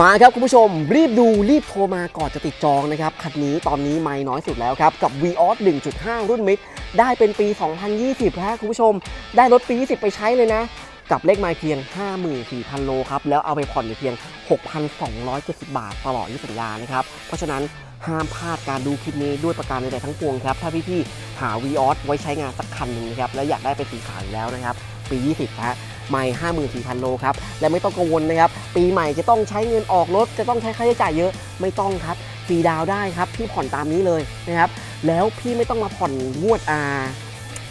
มาครับคุณผู้ชม รีบดูรีบโทรมาก่อนจะติดจองนะครับ คันนี้ตอนนี้ไม่น้อยสุดแล้วครับ กับ v ีออส1.5 รุ่นมิดได้เป็นปี 2020แล้วคุณผู้ชม ได้รถปี 20 ไปใช้เลยนะ กับเลขไมล์เพียง 54,000 โลครับ แล้วเอาไปผ่อนอยู่เพียง 6,270 บาทตลอดยุสัญญานะครับ เพราะฉะนั้นห้ามพลาดการดูคลิปนี้ด้วยประการใดๆทั้งปวงครับ ถ้าพี่ๆหา v ีออสไว้ใช้งานสักคันหนึ่งนะครับ และอยากได้เป็นสีขาวอยู่แล้วนะครับ ปี 20นะฮะ ไม่54,000โลครับ และไม่ต้องกังวลนะครับ ปีใหม่จะต้องใช้เงินออกรถ จะต้องใช้ค่าใช้จ่ายเยอะ ไม่ต้องครับ ฟรีดาวได้ครับ พี่ผ่อนตามนี้เลยนะครับ แล้วพี่ไม่ต้องมาผ่อนงวดอา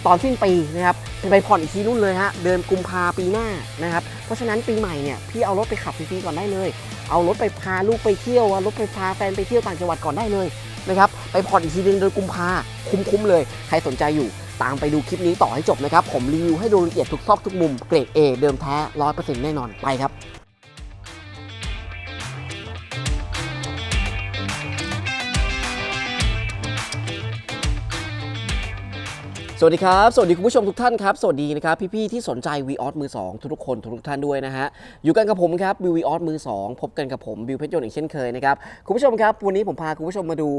ตอนสิ้นปีนะครับไปผ่อนอีกทีนู่นเลยฮะ เดือนกุมภาปีหน้านะครับ เพราะฉะนั้นปีใหม่เนี่ยพี่เอารถไปขับฟรีๆก่อนได้เลย เอารถไปพาลูกไปเที่ยวรถไปพาแฟนไปเที่ยวต่างจังหวัดก่อนได้เลยนะครับ ไปผ่อนอีกทีนึงเดือนกุมภาคุ้มๆเลย ใครสนใจอยู่ ตามไปดูคลิปนี้ต่อให้จบนะครับ ผมรีวิวให้ดูละเอียดทุกซอกทุกมุมเกรด A เดิมแท้100%แน่นอนไปครับ สวัสดีครับ สวัสดีคุณผู้ชมทุกท่านครับ สวัสดีนะครับ พี่ๆที่สนใจ v ีออสมือ 2 ทุกๆคนทุกๆท่านด้วยนะฮะ อยู่กันกับผมครับบิววีออสมือ 2 พบกันกับผมบิวเพชรยนต์อีกเช่นเคยนะครับ คุณผู้ชมครับ วันนี้ผมพาคุณผู้ชมมาดู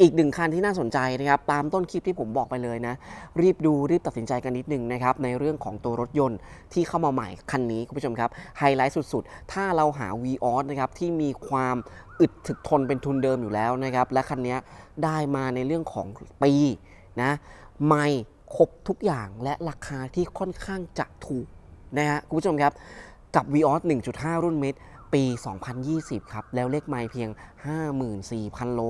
อีกหนึ่งคันที่น่าสนใจนะครับ ตามต้นคลิปที่ผมบอกไปเลยนะ รีบดูรีบตัดสินใจกันนิดนึงนะครับ ในเรื่องของตัวรถยนต์ที่เข้ามาใหม่คันนี้คุณผู้ชมครับ ไฮไลท์สุดๆ ถ้าเราหา v ีออสนะครับที่มีความอึดถึกทนเป็นทุนเดิมอยู่แล้วนะครับ และคันนี้ได้มาในเรื่องของปีนะไม่ ครบทุกอย่างและราคาที่ค่อนข้างจะถูกนะฮะคุณผู้ชมครับ กับ v ีออส1.5 รุ่นเมิดปี 2020 ครับ แล้วเลขไมล์เพียง 54,000 โล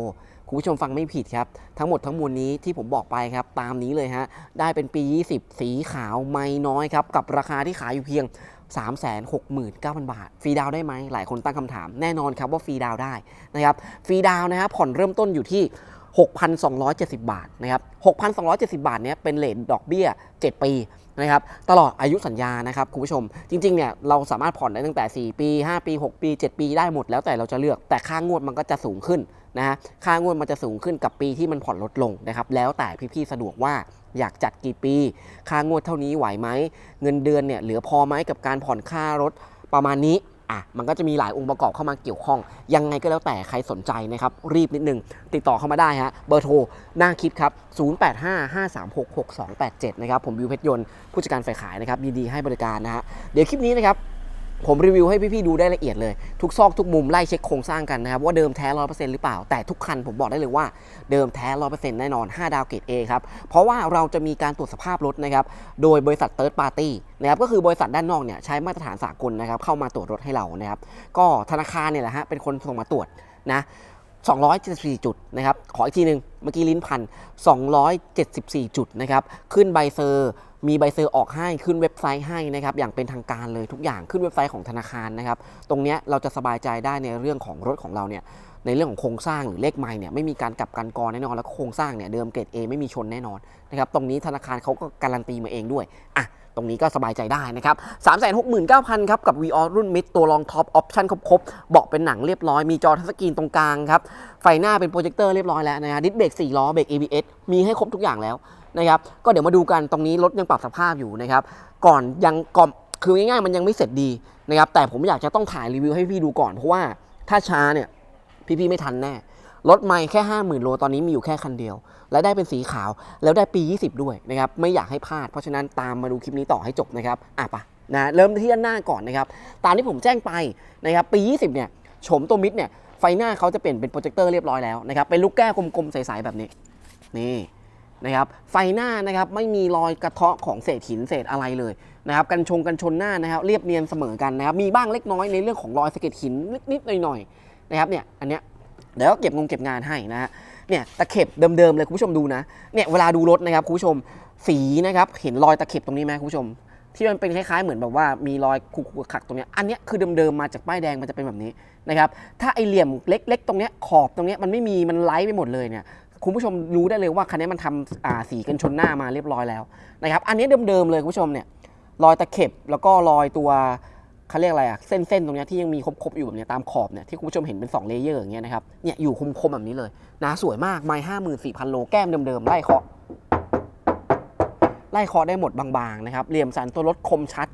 คุณผู้ชมฟังไม่ผิดครับ ทั้งหมดทั้งมวลนี้ที่ผมบอกไปครับ ตามนี้เลยฮะ ได้เป็นปี 20 สีขาวไม่น้อยครับ กับราคาที่ขายอยู่เพียง 369,000 บาท ฟรีดาวได้ไหม หลายคนตั้งคำถาม แน่นอนครับว่าฟรีดาวได้นะครับ ฟรีดาวน์นะครับผ่อนเริ่มต้นอยู่ที่ 6,270 บาทนะครับ6,270 บาทเนี้ยเป็นเลทดอกเบี้ย 7 ปีนะครับตลอดอายุสัญญานะครับคุณผู้ชม จริงๆเนี่ยเราสามารถผ่อนได้ตั้งแต่ 4 ปี 5 ปี 6 ปี 7 ปีได้หมดแล้วแต่เราจะเลือก แต่ค่างวดมันก็จะสูงขึ้นนะฮะค่างวดมันจะสูงขึ้นกับปีที่มันผ่อนลดลงนะครับแล้วแต่พี่ๆสะดวกว่าอยากจัดกี่ปี ค่างวดเท่านี้ไหวไหมเงินเดือนเนี่ยเหลือพอไหมกับการผ่อนค่ารถประมาณนี้ อะมันก็จะมีหลายองค์ประกอบเข้ามาเกี่ยวข้อง ยังไงก็แล้วแต่ใครสนใจนะครับ รีบนิดนึง ติดต่อเข้ามาได้ฮะเบอร์โทรหน้าคลิปครับ 0855366287 นะครับ ผมวิวเพชรยนต์ผู้จัดการฝ่ายขายนะครับยินดีให้บริการนะฮะเดี๋ยวคลิปนี้นะครับ ผมรีวิวให้พี่ๆดูได้ละเอียดเลย ทุกซอกทุกมุมไล่เช็คโครงสร้างกันนะครับ ว่าเดิมแท้100%หรือเปล่า แต่ทุกคันผมบอกได้เลยว่าเดิมแท้100%แน่นอน 5 ดาวเกรด A ครับ เพราะว่าเราจะมีการตรวจสภาพรถนะครับ โดยบริษัทเติร์ดปาร์ตี้นะครับก็คือบริษัทด้านนอกเนี่ยใช้มาตรฐานสากลนะครับเข้ามาตรวจรถให้เรานะครับก็ธนาคารเนี่ยแหละฮะเป็นคนส่งมาตรวจนะ 274 จุดนะครับ ขออีกทีหนึ่งเมื่อกี้ลิ้นพัน 274 จุดนะครับ ขึ้นใบเซอร์ มีใบเซอร์ออกให้ ขึ้นเว็บไซต์ให้นะครับ อย่างเป็นทางการเลยทุกอย่าง ขึ้นเว็บไซต์ของธนาคารนะครับ ตรงนี้เราจะสบายใจได้ในเรื่องของรถของเราเนี่ย ในเรื่องของโครงสร้างหรือเลขไมล์เนี่ยไม่มีการกลับกันกรแน่นอน แล้วก็โครงสร้างเนี่ยเดิมเกรด A ไม่มีชนแน่นอนนะครับ ตรงนี้ธนาคารเขาก็การันตีมาเองด้วย อะ รงนี้ก็สบายใจได้นะครับ369,000ครับกับ v ีออรุ่นมิดตัวรองท็อปออปชั่นครบๆเบาะเป็นหนังเรียบร้อยมีจอทัชสกรีนตรงกลางครับไฟหน้าเป็นโปรเจคเตอร์เรียบร้อยแล้วนะฮะดิสเบรก4ล้อเบรก ABS มีให้ครบทุกอย่างแล้วนะครับก็เดี๋ยวมาดูกันตรงนี้รถยังปรับสภาพอยู่นะครับก่อนยังก่อนคือง่ายๆมันยังไม่เสร็จดีนะครับแต่ผมอยากจะต้องถ่ายรีวิวให้พี่ดูก่อนเพราะว่าถ้าช้าเนี่ยพี่ๆไม่ทันแน่ รถไม่แค่ 50,000 โลตอนนี้มีอยู่แค่คันเดียว และได้เป็นสีขาวแล้วได้ปี 20 ด้วยนะครับ ไม่อยากให้พลาด เพราะฉะนั้นตามมาดูคลิปนี้ต่อให้จบนะครับอะปะนะเริ่มที่ด้านหน้าก่อนนะครับ ตามที่ผมแจ้งไปนะครับปี 20 เนี่ยโฉมตัวมิดเนี่ยไฟหน้าเขาจะเปลี่ยนเป็นโปรเจคเตอร์เรียบร้อยแล้วนะครับเป็นลูกแก้วกลมๆใสๆแบบนี้นี่นะครับไฟหน้านะครับไม่มีรอยกระเทาะของเศษหินเศษอะไรเลยนะครับกันชงกันชนหน้านะครับเรียบเนียนเสมอกันนะครับมีบ้างเล็กน้อยในเรื่องของรอยสะเก็ดหินนิดๆหน่อยๆนะครับเนี่ยอันเนี้ย เดี๋ยวก็เก็บงงเก็บงานให้นะฮะเนี่ยตะเข็บเดิมๆเลยคุณผู้ชมดูนะเนี่ยเวลาดูรถนะครับคุณผู้ชมสีนะครับเห็นรอยตะเข็บตรงนี้ไหมคุณผู้ชม ที่มันเป็นคล้ายๆเหมือนแบบว่ามีรอยคุกๆขักตรงเนี้ยอันนี้คือเดิมๆมาจากป้ายแดงมันจะเป็นแบบนี้นะครับถ้าไอเหลี่ยมเล็ก ๆ ตรงเนี้ยขอบตรงเนี้ยมันไม่มีมันไล่ไปหมดเลยเนี่ยคุณผู้ชมรู้ได้เลยว่าคันนี้มันทำสีกันชนหน้ามาเรียบร้อยแล้วนะครับอันนี้เดิมๆเลยคุณผู้ชมเนี่ยรอยตะเข็บแล้วก็รอยตัว เขาเรียกอะไรอะเส้นๆตรงนี้ที่ยังมีครบๆอยู่แบบนี้ตามขอบเนี่ยที่คุณผู้ชมเห็นเป็น2เลเยอร์อย่างเงี้ยนะครับเนี่ยอยู่คมๆแบบนี้เลยนะสวยมากไม้ห้าหมื่นสี่พันโลแก้มเดิมๆไล่เคาะไล่เคาะได้หมดบางๆนะครับเหลี่ยมสันตัวรถคมชัด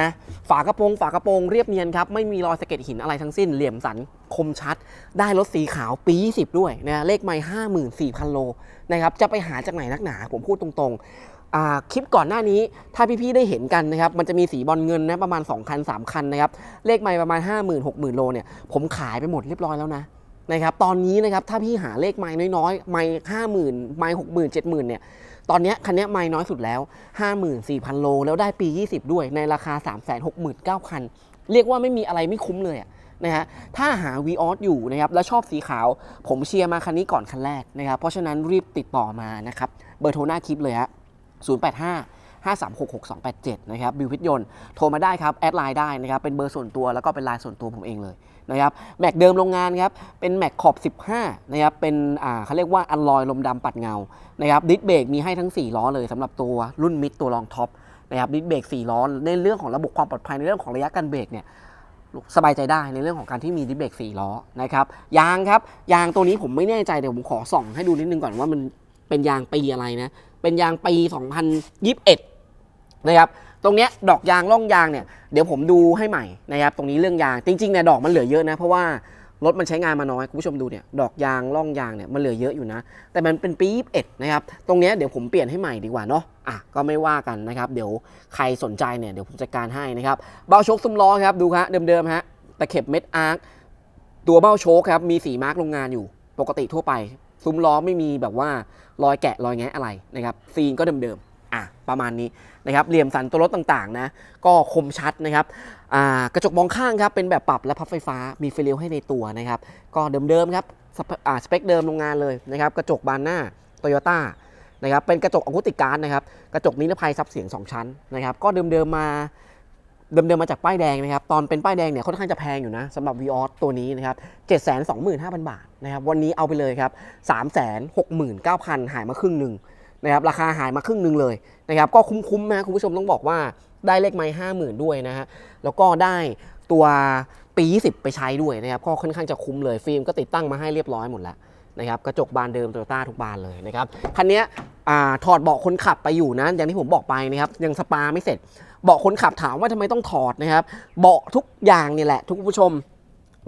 นะฝากระโปรงฝากระโปรงเรียบเนียนครับไม่มีรอยสะเก็ดหินอะไรทั้งสิ้นเหลี่ยมสันคมชัด ได้รถสีขาวปี 20 ด้วยนะเลขไม่ห้าหมื่นสี่พันโลนะครับจะไปหาจากไหนนักหนาผมพูดตรงๆ คลิปก่อนหน้านี้ถ้าพี่ๆได้เห็นกันนะครับมันจะมีสีบอลเงินนะประมาณ 2 คัน 3 คันนะครับเลขไม่ประมาณ 5 0 0 0 0 6 0,000โลเนี่ยผมขายไปหมดเรียบร้อยแล้วนะนะครับตอนนี้นะครับถ้าพี่หาเลขไม้น้อยๆ ไม้ห้าหมื่นไม้หกหมื่นเจ็ดหมื่นเนี่ยตอนนี้คันนี้ไม้น้อยสุดแล้ว 54,000 โล แล้วได้ปี 20 ด้วยในราคา 369,000 เรียกว่าไม่มีอะไรไม่คุ้มเลยนะฮะถ้าหา v ีออสอยู่นะครับแล้วชอบสีขาว ผมเชียร์มาคันนี้ก่อนคันแรกนะครับเพราะฉะนั้นรีบติดต่อมานะครับเบอร์โทรหน้าคลิปเลยฮะ 085 5366287 นะครับบิวพิทยนโทรมาได้ครับ แอดไลน์ได้นะครับ เป็นเบอร์ส่วนตัวแล้วก็เป็นไลน์ส่วนตัวผมเองเลยนะครับแม็กเดิมโรงงานครับ เป็นแม็กขอบ 15 นะครับ เป็นอ่าเขาเรียกว่าอัลลอยลมดำปัดเงานะครับดิสเบรกมีให้ทั้ง 4 ล้อเลยสำหรับตัวรุ่นมิดตัวรองท็อปนะครับดิสเบรก4 ล้อ ในเรื่องของระบบความปลอดภัยในเรื่องของระยะการเบรกเนี่ยสบายใจได้ในเรื่องของการที่มีดิสเบรก4ล้อนะครับยางครับยางตัวนี้ผมไม่แน่ใจเดี๋ยวผมขอส่องให้ดูนิดนึงก่อนว่ามันเป็นยางปีอะไรนะ เป็นยางปี 2021 นะครับ ตรงเนี้ยดอกยางร่องยางเนี่ยเดี๋ยวผมดูให้ใหม่นะครับ ตรงนี้เรื่องยางจริงๆเนี่ยดอกมันเหลือเยอะนะเพราะว่ารถมันใช้งานมาน้อยคุณผู้ชมดูเนี่ยดอกยางร่องยางเนี่ยมันเหลือเยอะอยู่นะ แต่มันเป็นปี21นะครับตรงเนี้ยเดี๋ยวผมเปลี่ยนให้ใหม่ดีกว่าเนาะอะก็ไม่ว่ากันนะครับ เดี๋ยวใครสนใจเนี่ยเดี๋ยวผมจัดการให้นะครับเบ้าโชคซุ้มล้อครับดูครับเดิมๆฮะตะเข็บเม็ดอาร์คตัวเบ้าโชคครับมีสีมาร์กโรงงานอยู่ปกติทั่วไป ซุ้มล้อไม่มีแบบว่ารอยแกะรอยแงะอะไรนะครับซีนก็เดิมๆอะประมาณนี้นะครับเหลี่ยมสันตัวรถต่างๆนะก็คมชัดนะครับอ่ากระจกมองข้างครับเป็นแบบปรับและพับไฟฟ้ามีไฟเลี้ยวให้ในตัวนะครับก็เดิมๆครับสเปอ่าสเปคเดิมโรงงานเลยนะครับกระจกบานหน้าโตโยต้านะครับเป็นกระจกอะคูติกการ์ดนะครับกระจกนิรภัยซับเสียง 2 ชั้นนะครับก็เดิมๆมา เดิมๆมาจากป้ายแดงนะครับ ตอนเป็นป้ายแดงเนี่ยค่อนข้างจะแพงอยู่นะสำหรับ v ีออสตัวนี้นะครับ725,000บาทนะครับ วันนี้เอาไปเลยครับ369,000หายมาครึ่งหนึ่งนะครับ ราคาหายมาครึ่งหนึ่งเลยนะครับ ก็คุ้มๆนะคุณผู้ชมต้องบอกว่าได้เลขไม้ห้าหมื่นด้วยนะฮะ แล้วก็ได้ตัวปี 20 ไปใช้ด้วยนะครับ ก็ค่อนข้างจะคุ้มเลย ฟิล์มก็ติดตั้งมาให้เรียบร้อยหมดแล้วนะครับ กระจกบานเดิมโตโยต้าทุกบานเลยนะครับ คันนี้ถอดเบาะคนขับไปอยู่นะ อย่างที่ผมบอกไปนะครับ ยังสปาไม่เสร็จ เบาะคนขับถามว่าทำไมต้องถอดนะครับ เบาะทุกอย่างเนี่ยแหละ ทุกผู้ชม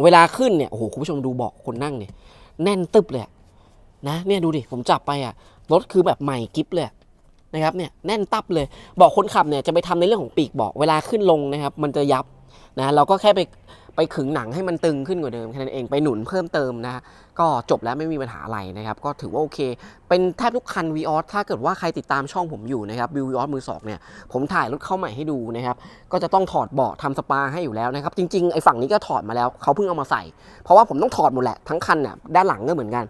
เวลาขึ้นเนี่ย โอ้โห คุณผู้ชมดูเบาะคนนั่งเนี่ย แน่นตึบเลยนะ เนี่ยดูดิ ผมจับไปอะ รถคือแบบใหม่กิฟเลยนะครับ เนี่ย แน่นตับเลย เบาะคนขับเนี่ยจะไปทำในเรื่องของปีกเบาะ เวลาขึ้นลงนะครับ มันจะยับนะ เราก็แค่ไป ไปขึงหนังให้มันตึงขึ้นกว่าเดิมแค่นั้นเองไปหนุนเพิ่มเติมนะก็จบแล้วไม่มีปัญหาอะไรนะครับ ก็ถือว่าโอเค เป็นแทบทุกคัน v ีออสถ้าเกิดว่าใครติดตามช่องผมอยู่นะครับวิววีออสมือสองเนี่ยผมถ่ายรถเข้าใหม่ให้ดูนะครับ ก็จะต้องถอดเบาะทำสปาให้อยู่แล้วนะครับ จริงๆไอ้ฝั่งนี้ก็ถอดมาแล้วเขาเพิ่งเอามาใส่ เพราะว่าผมต้องถอดหมดแหละทั้งคันเนี่ยด้านหลังก็เหมือนกัน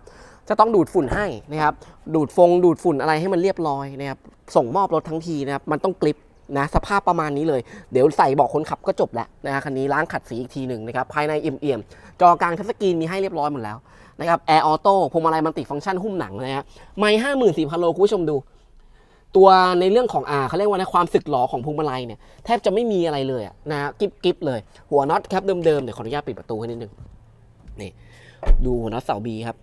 จะต้องดูดฝุ่นให้นะครับดูดฟงดูดฝุ่นอะไรให้มันเรียบร้อยนะครับส่งมอบรถทั้งทีนะครับมันต้องกลิป นะสภาพประมาณนี้เลย เดี๋ยวใส่บาะคนขับก็จบแล้วนะฮะคันนี้ล้างขัดสีอีกทีหนึ่งนะครับภายในเอี่ยมๆจอกลางทัชสกรีนมีให้เรียบร้อยหมดแล้วนะครับแอร์ออโต้พวงมาลัยมันติฟังก์ชันหุ้มหนังนะฮะไม่ห้าหมื่นสี่พันโลคุณผู้ชมดู ตัวในเรื่องของอ่าเขาเรียกว่านะความสึกหรอของพวงมาลัยเนี่ยแทบจะไม่มีอะไรเลยนะฮะกิ๊บกิ๊บเลย หัวน็อตครับเดิมๆเดี๋ยวขออนุญาตปิดประตูให้นิดนึงนี่ดูหัวน็อตเสาบีครับ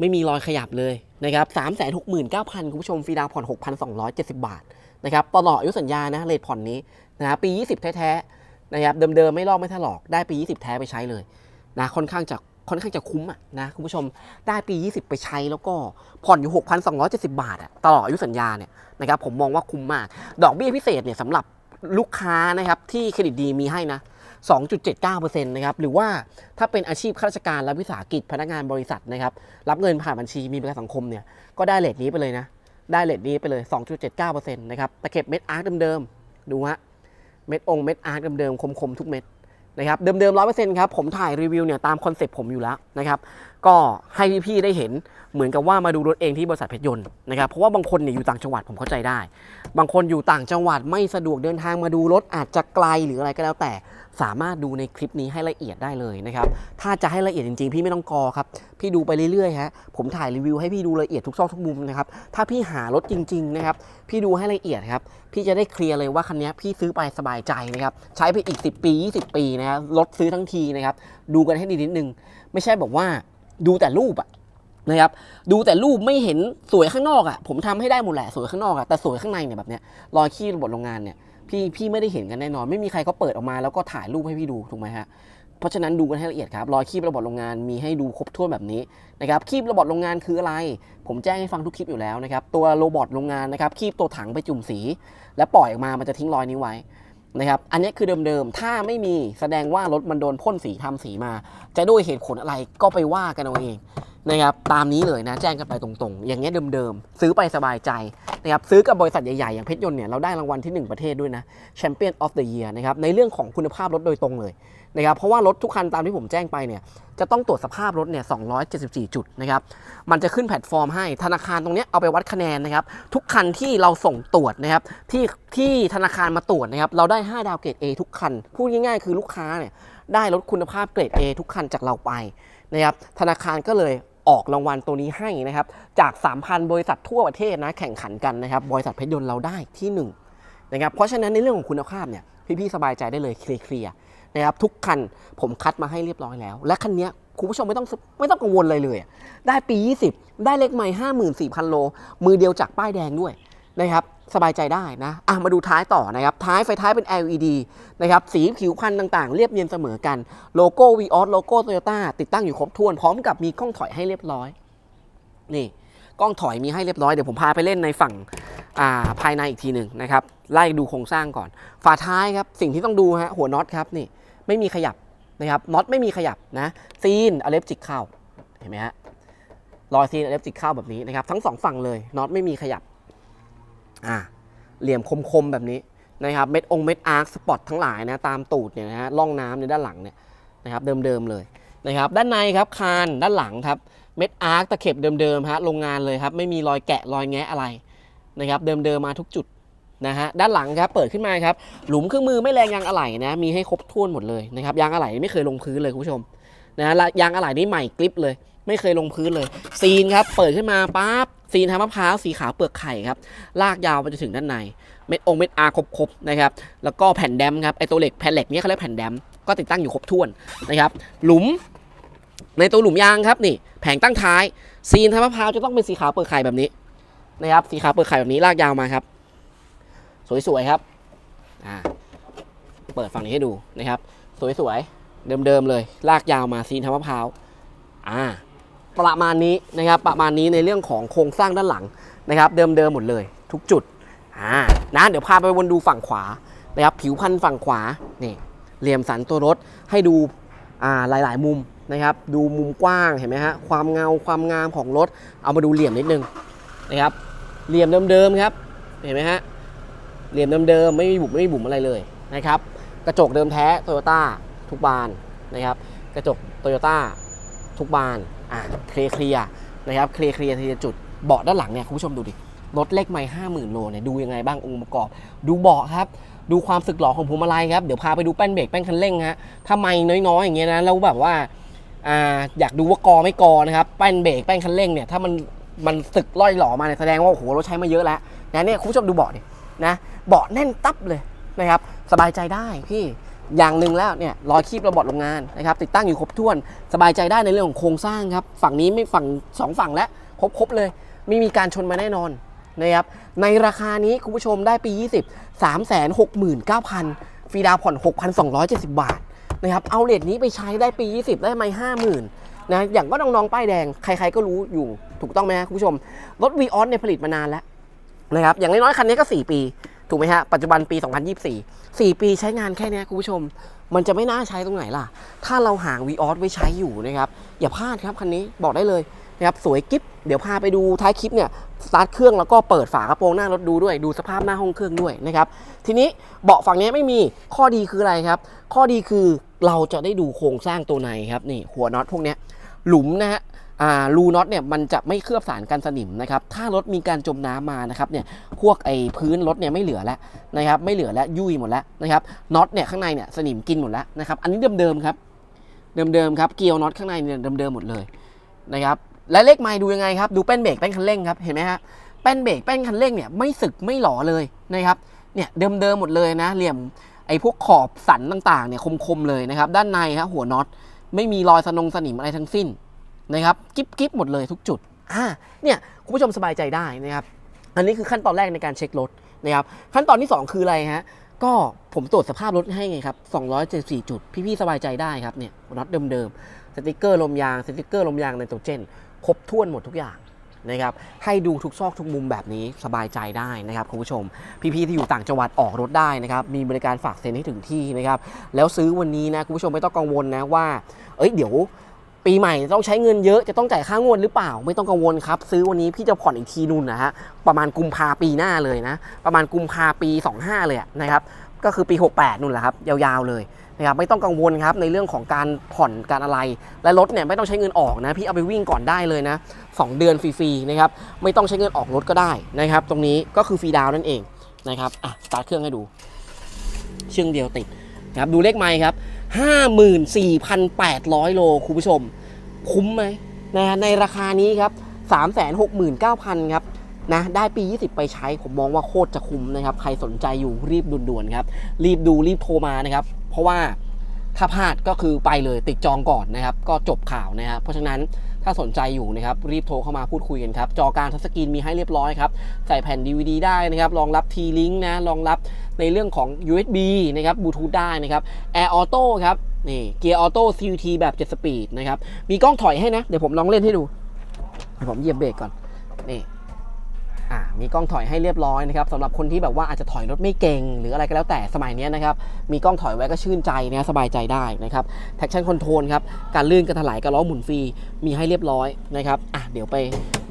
ไม่มีรอยขยับเลยนะครับสามแสนหกหมื่นเก้าพันคุณผู้ชมฟรีดาวผ่อนหกพันสองร้อยเจ็ดสิบบาท นะครับตลอดอายุสัญญานะเลทผ่อนนี้นะปียี่สิบแท้ๆนะครับเดิมๆไม่ลอกไม่ถลอกได้ปียี่สิบแท้ไปใช้เลยนะค่อนข้างจะค่อนข้างจะคุ้มอะนะคุณผู้ชมได้ปี 20 ไปใช้แล้วก็ผ่อนอยู่ 6,270 บาทอะตลอดอายุสัญญาเนี่ยนะครับผมมองว่าคุ้มมาก ดอกเบี้ยพิเศษเนี่ยสำหรับลูกค้านะครับที่เครดิตดีมีให้นะ 2.79%นะครับหรือว่าถ้าเป็นอาชีพข้าราชการและวิสาหกิจพนักงานบริษัทนะครับรับเงินผ่านบัญชีมีประกันสังคมเนี่ยก็ได้เลทนี้ไปเลยนะ ได้เลทนี้ไปเลย 2.79%นะครับตะเข็บเม็ดอาร์คเดิมๆ ดูฮะ เม็ดองค์เม็ดอาร์คเดิมๆ คมๆ ทุกเม็ดนะครับ เดิมๆร้อยเปอร์เซ็นต์ครับ ผมถ่ายรีวิวเนี่ยตามคอนเซปต์ผมอยู่แล้วนะครับ ก็ให้พี่ๆได้เห็นเหมือนกับว่ามาดูรถเองที่บริษัทเพชรยนต์นะครับเพราะว่าบางคนเนี่ยอยู่ต่างจังหวัดผมเข้าใจได้ บางคนอยู่ต่างจังหวัดไม่สะดวกเดินทางมาดูรถอาจจะไกลหรืออะไรก็แล้วแต่ สามารถดูในคลิปนี้ให้ละเอียดได้เลยนะครับถ้าจะให้ละเอียดจริงๆ พี่ไม่ต้องกอครับพี่ดูไปเรื่อยๆฮะผมถ่ายรีวิวให้พี่ดูละเอียดทุกซอกทุกมุมนะครับถ้าพี่หารถจริงๆนะครับพี่ดูให้ละเอียดครับพี่จะได้เคลียร์เลยว่าคันนี้พี่ซื้อไปสบายใจนะครับใช้ไปอีก 10 ปี 20 ปีนะครับรถซื้อทั้งทีนะครับดูกันให้ดีนิดนึงไม่ใช่บอกว่า ดูแต่รูปอะนะครับ ดูแต่รูปไม่เห็นสวยข้างนอกอะผมทำให้ได้หมดแหละสวยข้างนอกอะแต่สวยข้างในเนี่ยแบบเนี้ยรอยขี้ระบบโรงงานเนี่ยพี่พี่ไม่ได้เห็นกันแน่นอน ไม่มีใครเขาเปิดออกมาแล้วก็ถ่ายรูปให้พี่ดูถูกไหมฮะเพราะฉะนั้นดูกันให้ละเอียดครับรอยคีบระบบโรงงานมีให้ดูครบถ้วนแบบนี้นะครับคีบระบบโรงงานคืออะไร ผมแจ้งให้ฟังทุกคลิปอยู่แล้วนะครับตัวโรบอทโรงงานนะครับคีบตัวถังไปจุ่มสี แล้วปล่อยออกมามันจะทิ้งรอยนี้ไว้ นะครับ อันนี้คือเดิมๆ ถ้าไม่มีแสดงว่ารถมันโดนพ่นสีทำสีมา จะด้วยเหตุผลอะไรก็ไปว่ากันเอาเองนะครับ ตามนี้เลยนะแจ้งกันไปตรงๆ อย่างเงี้ยเดิมๆ ซื้อไปสบายใจนะครับ ซื้อกับบริษัทใหญ่ๆ อย่างเพชรยนต์เนี่ยเราได้รางวัลที่ 1 ประเทศด้วยนะ Champion of the Year นะครับ ในเรื่องของคุณภาพรถโดยตรงเลย นะครับเพราะว่ารถทุกคันตามที่ผมแจ้งไปเนี่ยจะต้องตรวจสภาพรถเนี่ย 274 จุดนะครับ มันจะขึ้นแพลตฟอร์มให้ธนาคารตรงนี้เอาไปวัดคะแนนนะครับ ทุกคันที่เราส่งตรวจนะครับ ที่ที่ธนาคารมาตรวจนะครับ เราได้ 5 ดาวเกรด A ทุกคัน พูดง่ายๆ คือลูกค้าเนี่ยได้รถคุณภาพเกรด A ทุกคันจากเราไปนะครับ ธนาคารก็เลยออกรางวัลตัวนี้ให้นะครับ จาก 3,000 บริษัททั่วประเทศนะ แข่งขันกันนะครับ บริษัทเพชรยนต์เราได้ที่หนึ่งนะครับ เพราะฉะนั้นในเรื่องของคุณภาพเนี่ย พี่ๆ สบายใจได้เลยเคลียร์ นะครับทุกคันผมคัดมาให้เรียบร้อยแล้ว และคันนี้คุณผู้ชมไม่ต้องไม่ต้องกังวลเลยเลย ได้ปี 20 ได้เลขใหม่54,000 โล มือเดียวจากป้ายแดงด้วยนะครับสบายใจได้นะอะมาดูท้ายต่อนะครับ ท้ายไฟท้ายเป็น LED นะครับ สีผิวพันธุ์ต่างๆ เรียบเนียนเสมอกัน โลโก้ v ีออสโลโก้โตโยต้าติดตั้งอยู่ครบถ้วน พร้อมกับมีกล้องถอยให้เรียบร้อย นี่กล้องถอยมีให้เรียบร้อย เดี๋ยวผมพาไปเล่นในฝั่งอ่าภายในอีกทีหนึ่งนะครับ ไล่ดูโครงสร้างก่อน ฝาท้ายครับ สิ่งที่ต้องดูฮะ หัวน็อตครับนี่ ไม่มีขยับนะครับน็อตไม่มีขยับนะซีนอเล็บจิกเข้าเห็นไหมฮะรอยซีนอเล็บจิกเข้าแบบนี้นะครับทั้งสองฝั่งเลยน็อตไม่มีขยับอ่าเหลี่ยมคมๆแบบนี้นะครับเม็ดองเม็ดอาร์คสปอตทั้งหลายนะตามตูดเนี่ยนะฮะร่องน้ำในด้านหลังเนี่ยนะครับเดิมๆเลยนะครับด้านในครับคานด้านหลังครับเม็ดอาร์คตะเข็บเดิมๆฮะโรงงานเลยครับไม่มีรอยแกะรอยแงะอะไรนะครับเดิมๆมาทุกจุด นะฮะด้านหลังครับเปิดขึ้นมาครับหลุมเครื่องมือไม่แรงยางอะไหล่นะมีให้ครบถ้วนหมดเลยนะครับยางอะไหล่ไม่เคยลงพื้นเลยคุณผู้ชมนะและยางอะไหล่นี่ใหม่กริปเลย ไม่เคยลงพื้นเลย ซีนครับเปิดขึ้นมาปั๊บซีนทางมะพร้าวสีขาวเปลือกไข่ครับลากยาวไปจนถึงด้านในเม็ดองเม็ดอาครบๆนะครับแล้วก็แผ่นแดมครับไอตัวเหล็กแผ่นเหล็กนี่ยเขาเรียกแผ่นแดมก็ติดตั้งอยู่ครบถ้วนนะครับหลุมในตัวหลุมยางครับนี่แผงตั้งท้าย ซีนทางมะพร้าวจะต้องเป็นสีขาวเปลือกไข่แบบนี้นะครับสีขาวเปลือกไข่แบบนี้ลากยาวมาครับ สวยๆครับอ่าเปิดฝั่งนี้ให้ดูนะครับ สวยๆ เดิมๆเลย ลากยาวมาซีนทำมะพร้าวอ่าประมาณนี้นะครับประมาณนี้ในเรื่องของโครงสร้างด้านหลังนะครับ เดิมๆหมดเลย ทุกจุดอ่านะเดี๋ยวพาไปวนดูฝั่งขวานะครับผิวพันธุ์ฝั่งขวานี่เหลี่ยมสันตัวรถให้ดูอ่าหลายๆ มุมนะครับ ดูมุมกว้างเห็นไหมฮะความเงาความงามของรถเอามาดูเหลี่ยมนิดนึงนะครับเหลี่ยมเดิมๆครับเห็นไหมฮะ เหลี่ยมเดิมๆไม่มีบุ๋มไม่มีบุ๋มอะไรเลยนะครับกระจกเดิมแท้โตโยต้าทุกบานนะครับกระจกโตโยต้าทุกบานอ่าเคลียร์เคลียร์นะครับเคลียร์เคลียร์ทีละจุดเบาะด้านหลังเนี่ยคุณผู้ชมดูดิรถเล็กไม่ห้าหมื่นโลเนี่ยดูยังไงบ้างองค์ประกอบ ดูเบาะครับ ดูความสึกหรอของพวงมาลัยครับเดี๋ยวพาไปดูแป้นเบรกแป้นคันเร่งฮะถ้าไม่น้อยๆอย่างเงี้ยนะแล้วแบบว่าอ่าอยากดูว่ากอไม่กอนะครับแป้นเบรกแป้นคันเร่งเนี่ยถ้ามันมันสึกล่อยหล่อมาเนี่ยแสดงว่าโอ้โหเราใช้มาเยอะแล้วนะเนี่ยคุณผู้ชมดูเบาะดินะ เบาะแน่นตับเลยนะครับ สบายใจได้พี่อย่างหนึ่งแล้วเนี่ยรอยคีบระบบโรงงานนะครับติดตั้งอยู่ครบถ้วน สบายใจได้ในเรื่องของโครงสร้างครับ ฝั่งนี้ไม่ฝั่งสองฝั่งแล้วครบครบเลยไม่มีการชนมาแน่นอนนะครับในราคานี้คุณผู้ชมได้ปี 20 3 6 9 0 0 0ฟรีดาวน์ผ่อน 6,270 บาทนะครับเอาเลทนี้ไปใช้ได้ปี 20 ได้ไหมห้าหมื่นนะอย่างก็น้องๆป้ายแดงใคร ๆก็รู้อยู่ถูกต้องไหมคุณผู้ชมรถ v ีออสเนี่ยผลิตมานานแล้วนะครับอย่างน้อยๆคันนี้ก็ 4 ปี ถูกไหมฮะ ปัจจุบันปี 2024 4 ปีใช้งานแค่เนี้ยคุณผู้ชม มันจะไม่น่าใช้ตรงไหนล่ะ ถ้าเราหาง v ีออสไว้ใช้อยู่นะครับ อย่าพลาดครับคันนี้บอกได้เลยนะครับสวยกิ๊บเดี๋ยวพาไปดูท้ายคลิปเนี่ยสตาร์ทเครื่องแล้วก็เปิดฝากระโปรงหน้ารถดูด้วย ดูสภาพหน้าห้องเครื่องด้วยนะครับทีนี้เบาะฝั่งนี้ไม่มีข้อดีคืออะไรครับ ข้อดีคือเราจะได้ดูโครงสร้างตัวในครับนี่หัวน็อตพวกเนี้ยหลุมนะฮะ รูน็อตเนี่ยมันจะไม่เคลือบสารกันสนิมนะครับ ถ้ารถมีการจมน้ำมานะครับเนี่ยพวกไอ้พื้นรถเนี่ยไม่เหลือแล้วนะครับไม่เหลือแล้วยุ่ยหมดแล้วนะครับน็อตเนี่ยข้างในเนี่ยสนิมกินหมดแล้วนะครับอันนี้เดิมๆครับเดิมๆครับเกียวน็อตข้างในเนี่ยเดิมๆหมดเลยนะครับและเลขไม้ดูยังไงครับดูแป้นเบรกแป้นคันเร่งครับเห็นไหมฮะแป้นเบรกแป้นคันเร่งเนี่ยไม่สึกไม่หล่อเลยนะครับเนี่ยเดิมๆหมดเลยนะเหลี่ยมไอ้พวกขอบสันต่างๆเนี่ยคมๆเลยนะครับด้านในฮะหัวน็อตไม่มีรอยสนงสนิมอะไรทั้งสิ้น นะครับกิ๊บกิ๊บหมดเลยทุกจุดอ่าเนี่ยคุณผู้ชมสบายใจได้นะครับอันนี้คือขั้นตอนแรกในการเช็ครถนะครับขั้นตอนที่ 2 คืออะไรฮะก็ผมตรวจสภาพรถให้ไงครับ274 จุด พี่ๆสบายใจได้ครับเนี่ยน็อตเดิมๆสติกเกอร์ลมยางสติกเกอร์ลมยางไนโตรเจนครบถ้วนหมดทุกอย่างนะครับให้ดูทุกซอกทุกมุมแบบนี้สบายใจได้นะครับคุณผู้ชม พี่ๆที่อยู่ต่างจังหวัดออกรถได้นะครับมีบริการฝากเซ็นให้ถึงที่นะครับแล้วซื้อวันนี้นะคุณผู้ชมไม่ต้องกังวลนะว่า เอ้ยเดี๋ยว ปีใหม่ต้องใช้เงินเยอะจะต้องจ่ายค่างวดหรือเปล่า ไม่ต้องกังวลครับ ซื้อวันนี้พี่จะผ่อนอีกทีนู่นนะฮะประมาณกุมภาปีหน้าเลยนะ ประมาณกุมภาปี 25 เลยนะครับก็คือปี 68นู่นแหละครับยาวๆเลยนะครับไม่ต้องกังวลครับในเรื่องของการผ่อนการอะไร และรถเนี่ยไม่ต้องใช้เงินออกนะพี่เอาไปวิ่งก่อนได้เลยนะ2เดือนฟรีๆนะครับไม่ต้องใช้เงินออกรถก็ได้นะครับ ตรงนี้ก็คือฟรีดาวน์นั่นเองนะครับอะสตาร์ทเครื่องให้ดูเชื่องเดียวติดนะครับดูเลขไมค์ครับ 54,800 โลคุณผู้ชม คุ้มไหมนะในราคานี้ครับ 369,000 ครับนะได้ปี 20 ไปใช้ผมมองว่าโคตรจะคุ้มนะครับ ใครสนใจอยู่รีบด่วนๆครับ รีบดูรีบโทรมานะครับ เพราะว่าถ้าพลาดก็คือไปเลยติดจองก่อนนะครับ ก็จบข่าวนะครับ เพราะฉะนั้น ถ้าสนใจอยู่นะครับรีบโทรเข้ามาพูดคุยกันครับจอการทัชสกรีนมีให้เรียบร้อยครับใส่แผ่น DVD ได้นะครับรองรับ T-Link นะรองรับในเรื่องของ USB นะครับบลูทูธได้นะครับ Air Auto ครับนี่เกียร์ออโต้ CVT แบบ7สปีดนะครับมีกล้องถอยให้นะ เดี๋ยวผมลองเล่นให้ดูเดี๋ยวผมเหยียบเบรกก่อนนี่ มีกล้องถอยให้เรียบร้อยนะครับสำหรับคนที่แบบว่าอาจจะถอยรถไม่เก่ง หรืออะไรก็แล้วแต่สมัยนี้นะครับมีกล้องถอยไว้ก็ชื่นใจนะสบายใจได้นะครับ traction control ครับการลื่นการถลายการล้อหมุนฟรีมีให้เรียบร้อยนะครับอะเดี๋ยวไป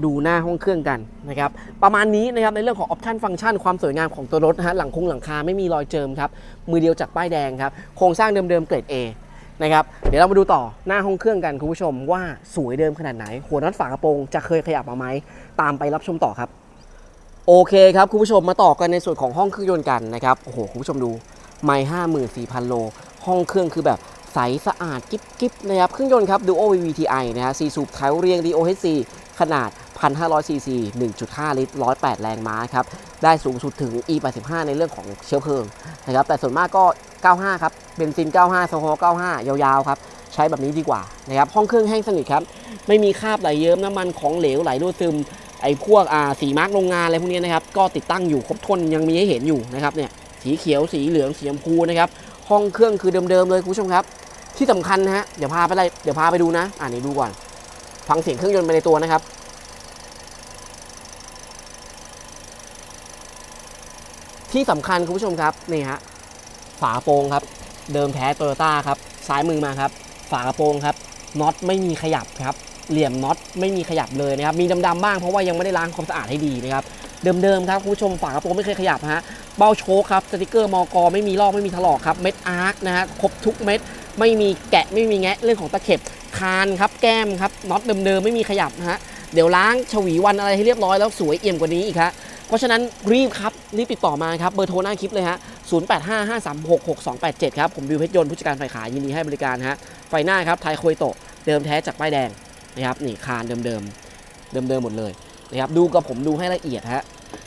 ดูหน้าห้องเครื่องกันนะครับประมาณนี้นะครับในเรื่องของ option function ความสวยงามของตัวรถนะฮะหลังคงหลังคาไม่มีรอยเจิมครับมือเดียวจากป้ายแดงครับโครงสร้างเดิมๆเกรด A นะครับเดี๋ยวเรามาดูต่อหน้าห้องเครื่องกันคุณผู้ชมว่าสวยเดิมขนาดไหน หัวน็อตฝากระโปรงจะเคยขยับมาไหมตามไปรับชมต่อครับ โอเคครับคุณผู้ชมมาต่อกันในส่วนของห้องเครื่องยนต์กันนะครับโอ้โหคุณผู้ชมดูไม่ห้าหมื่นสี่พันโล ห้องเครื่องคือแบบใสสะอาดกิ๊บกิ๊บนะครับเครื่องยนต์ครับ Duo VVTi นะฮะ4สูบไถเรียง DOHC ขนาด 1,500 cc 1.5 ลิตร 108 แรงม้าครับ ได้สูงสุดถึง E85 ในเรื่องของเชื้อเพลิงนะครับ แต่ส่วนมากก็ 95 ครับเบนซิน 95โซฮอล95 ยาวๆ ครับ ใช้แบบนี้ดีกว่านะครับ ห้องเครื่องแห้งสนิทครับ ไม่มีคราบไหลเยิ้มน้ำมันของเหลวไหลรั่วซึม ไอ้พวกอ่าสีมาร์กโรงงานอะไรพวกนี้นะครับ ก็ติดตั้งอยู่ครบถ้วนยังมีให้เห็นอยู่นะครับเนี่ยสีเขียวสีเหลืองสีชมพูนะครับ ห้องเครื่องคือเดิมๆเลยคุณผู้ชมครับ ที่สำคัญนะฮะเดี๋ยวพาไปอะไรเดี๋ยวพาไปดูนะ อ่านี่ดูก่อน ฟังเสียงเครื่องยนต์ไปในตัวนะครับที่สำคัญคุณผู้ชมครับนี่ฮะฝาโปรงครับ เดิมแท้โตโยต้าครับซ้ายมือมาครับ ฝากระโปรงครับน็อตไม่มีขยับครับ เหลี่ยมน็อตไม่มีขยับเลยนะครับมีดำๆบ้างเพราะว่ายังไม่ได้ล้างความสะอาดให้ดีนะครับเดิมๆครับคุณผู้ชมฝากระโปรงไม่เคยขยับฮะเบ้าโชคครับสติกเกอร์มอกไม่มีลอกไม่มีถลอกครับเม็ดอาร์คนะฮะครบทุกเม็ดไม่มีแกะไม่มีแงะเรื่องของตะเข็บคานครับแก้มครับน็อตเดิมๆไม่มีขยับนะฮะเดี๋ยวล้างฉวีวันอะไรให้เรียบร้อยแล้วสวยเอี่ยมกว่านี้อีกฮะเพราะฉะนั้นรีบครับรีบติดต่อมาครับเบอร์โทรหน้าคลิปเลยฮะ0855366287ครับผมบิวเพชรยนต์ผู้จัดการฝ่ายขายยินดีให้บริการฮะไฟหน้าครับไทยโคยโตเดิมแท้จากป้ายแดง นะครับนี่คานเดิมๆเดิมๆหมดเลยนะครับดูกับผมดูให้ละเอียดฮะ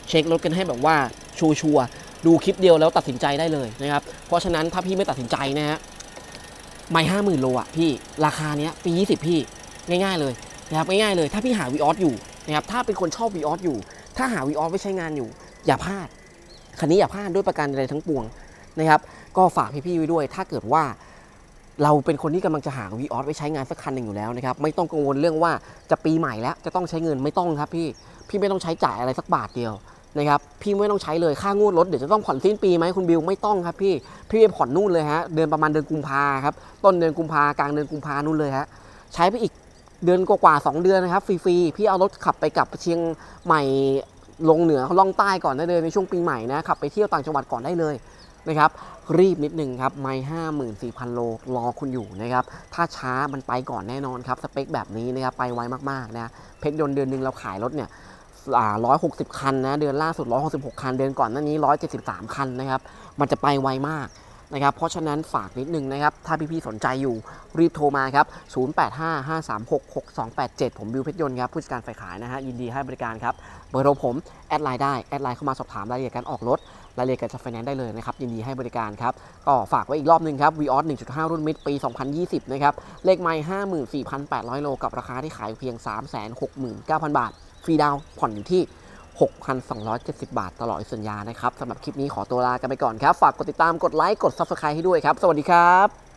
เช็ครถกันให้แบบว่าชัวร์ๆดูคลิปเดียวแล้วตัดสินใจได้เลยนะครับเพราะฉะนั้นถ้าพี่ไม่ตัดสินใจนะฮะไม่ห้าหมื่นโลอะพี่ราคาเนี้ยปี20พี่ง่ายๆเลยนะครับง่ายๆเลย ถ้าพี่หาวีออสอยู่นะครับถ้าเป็นคนชอบวีออสอยู่ ถ้าหาวีออสไว้ใช้งานอยู่ อย่าพลาดคันนี้อย่าพลาดด้วยประการใดทั้งปวงนะครับ ก็ฝากพี่ๆไว้ด้วย ถ้าเกิดว่า เราเป็นคนที่กำลังจะหาวีออสไว้ใช้งานสักคันหนึ่งอยู่แล้วนะครับ ไม่ต้องกังวลเรื่องว่าจะปีใหม่แล้วจะต้องใช้เงินไม่ต้องครับพี่ พี่ไม่ต้องใช้จ่ายอะไรสักบาทเดียวนะครับพี่ไม่ต้องใช้เลยค่างวดรถเดี๋ยวจะต้องผ่อนสิ้นปีไหมคุณบิวไม่ต้องครับพี่พี่ไปผ่อนนู่นเลยฮะเดือนประมาณเดือนกุมภาครับต้นเดือนกุมภากลางเดือนกุมภานู่นเลยฮะใช้ไปอีกเดือนกว่าๆสองเดือนนะครับฟรีๆพี่เอารถขับไปกับเชียงใหม่ลงเหนือล่องใต้ก่อนได้เลยในช่วงปีใหม่นะขับไปเที่ยวต่างจังหวัดก่อนได้เลย นะครับรีบนิดนึงครับไม่ห้าหมื่นสี่พันโลรอคุณอยู่นะครับถ้าช้ามันไปก่อนแน่นอนครับสเปคแบบนี้นะครับไปไวมากๆนะเพชรยนต์เดือนหนึ่งเราขายรถเนี่ยร้อยหกสิบคันนะเดือนล่าสุดร้อยหกสิบหกคัน เดือนก่อนหน้านี้ร้อยเจ็ดสิบสามคันนะครับมันจะไปไวมากนะครับเพราะฉะนั้นฝากนิดนึงนะครับ ถ้าพี่ๆสนใจอยู่รีบโทรมาครับ 0855366287 ผมบิวเพชรยนต์ครับผู้จัดการฝ่ายขายนะฮะยินดีให้บริการครับ เบอร์โทรผม แอดไลน์ได้ แอดไลน์เข้ามาสอบถามรายละเอียดการออกรถ รายละเอียดการจัดไฟแนนซ์ได้เลยนะครับยินดีให้บริการครับก็ฝากไว้อีกรอบหนึ่งครับ v ีออส1.5 รุ่นมิดปี 2020 นะครับ เลขไมล์54,800 โล กับราคาที่ขายเพียง 369,000 บาท ฟรีดาวน์ผ่อนอยู่ที่ 6,270 บาทตลอดสัญญานะครับสำหรับคลิปนี้ขอตัวลากันไปก่อนครับ ฝากกดติดตามกดไลค์กด Subscribe ให้ด้วยครับ สวัสดีครับ